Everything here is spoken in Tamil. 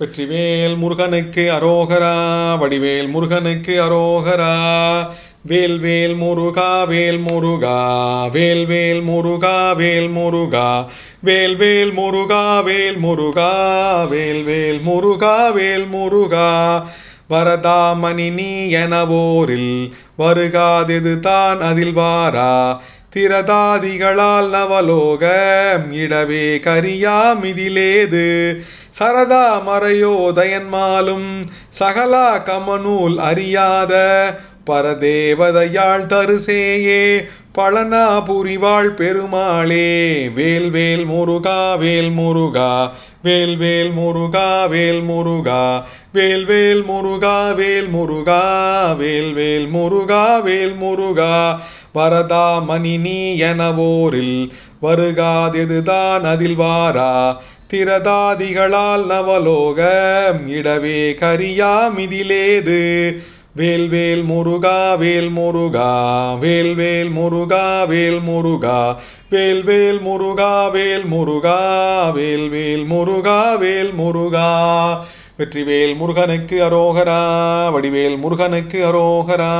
வெற்றிவேல் முருகனுக்கு அரோகரா வடிவேல் முருகனுக்கு அரோகரா. வேல் வேல் முருகா வேல் முருகா. வேல் வேல் முருகா வேல் முருகா. வேல் வேல் முருகா வேல் முருகா. வேல் வேல் முருகா வேல் முருகா. வரதாமணி நீ எனவோரில் வருகாதெது தான் அதில் வாரா. திரதாதிகளால் நவலோகம் இடவே கரியாமிதிலேது சரதா மறையோதயன்மாலும் சகலா கமநூல் அறியாத பரதேவதையாள் தருசேயே. பழனா புரிவாள் பெருமாளே வேல் வேல் முருகா வேல் முருகா வேல் வேல் முருகா வேல் முருகா வேல் வேல் முருகா வேல் முருகா வேல் வேல் முருகா வேல் முருகா. வரதா எனவோரில் வருகாதெதுதான் அதில் வாரா? திரதாதிகளால் நவலோகம் இடவே கரியா மிதிலேது? வேல் முருகா வேல் முருகா வேல்வேல் முருகா வேல் முருகா வேல்வேல் முருகா வேல் முருகா வேல்வேல் முருகா வேல் முருகா. வெற்றிவேல் முருகனுக்கு அரோகரா வடிவேல் முருகனுக்கு அரோகரா.